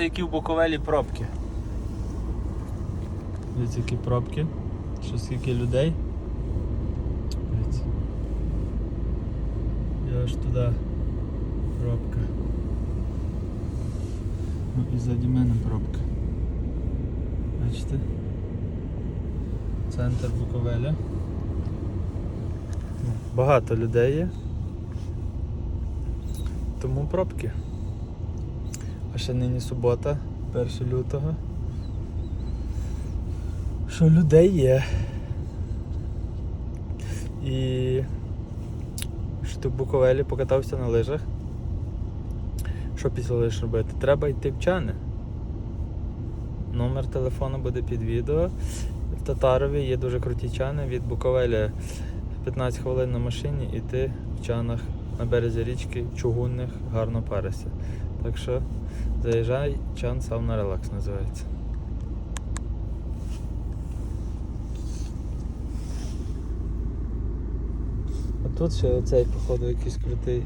Дивіться, які в Буковелі пробки. Дивіться, які пробки. Що скільки людей. І аж туди пробка. Ну і ззаді мене пробка. Бачите? Центр Буковеля. Багато людей є. Тому пробки. А ще нині субота, 1 лютого. Що людей є. І що ти в Буковелі покатався на лижах. Що після лиш робити? Треба йти в чани. Номер телефону буде під відео. В Татарові є дуже круті чани від Буковеля 15 хвилин на машині і ти в чанах на березі річки чугунних гарно парися. Так що заїжджай, чан сауна релакс називається. А тут ще оцей, походу, якийсь крутий.